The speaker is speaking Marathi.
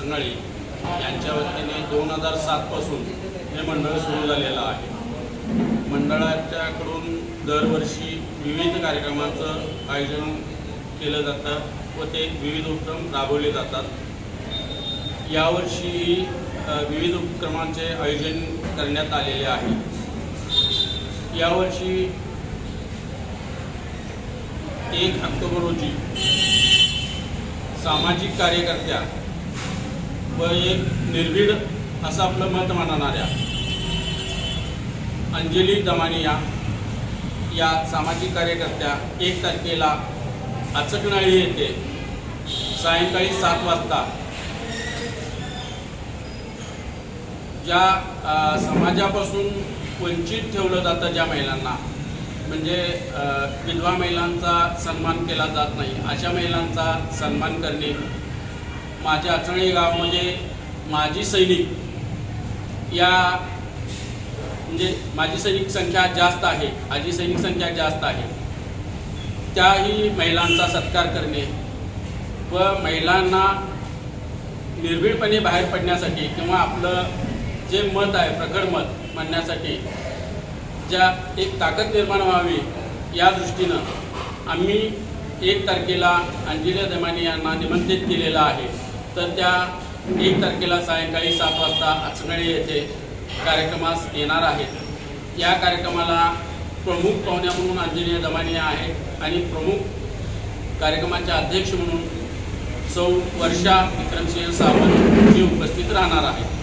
गणेशोत्सव यांच्या वतीने दोन हजार सातपासून हे मंडळ सुरू झालेलं आहे. मंडळाच्याकडून दरवर्षी विविध कार्यक्रमांचं आयोजन केलं जातं व ते विविध उपक्रम राबवले जातात. यावर्षी विविध उपक्रमांचे आयोजन करण्यात आलेले आहे. यावर्षी एक ऑक्टोबर रोजी सामाजिक कार्यकर्त्या व एक निर्भीड असं आपलं मत मानणाऱ्या अंजली दमानिया या सामाजिक कार्यकर्त्या एक तारखेला अचकनाळी येथे सायंकाळी सात वाजता ज्या समाजापासून वंचित ठेवलं जातं ज्या महिलांना म्हणजे विधवा महिलांचा सन्मान केला जात नाही अशा महिलांचा सन्मान करणे माझ्या अचणी गावामध्ये म्हणजे माजी सैनिक. या म्हणजे माजी सैनिक संख्या जास्त आहे. आजी सैनिक संख्या जास्त आहे. त्याही महिलांचा सत्कार करणे व महिलांना निर्भीडपणे बाहेर पडण्यासाठी किंवा आपलं जे मत आहे प्रखर मत म्हणण्यासाठी ज्या एक ताकद निर्माण व्हावी या दृष्टीनं आम्ही एक तारखेला अंजली दमानी यांना निमंत्रित केलेलं आहे. तर त्या एक तारखेला सायंकाळी सात वाजता अचनळी येथे कार्यक्रमास येणार आहेत. या कार्यक्रमाला प्रमुख पाहुण्या म्हणून आंजनेय दमानिया आहे आणि प्रमुख कार्यक्रमाचे अध्यक्ष म्हणून सौ वर्षा विक्रमसिंह सावंत हे उपस्थित राहणार आहेत.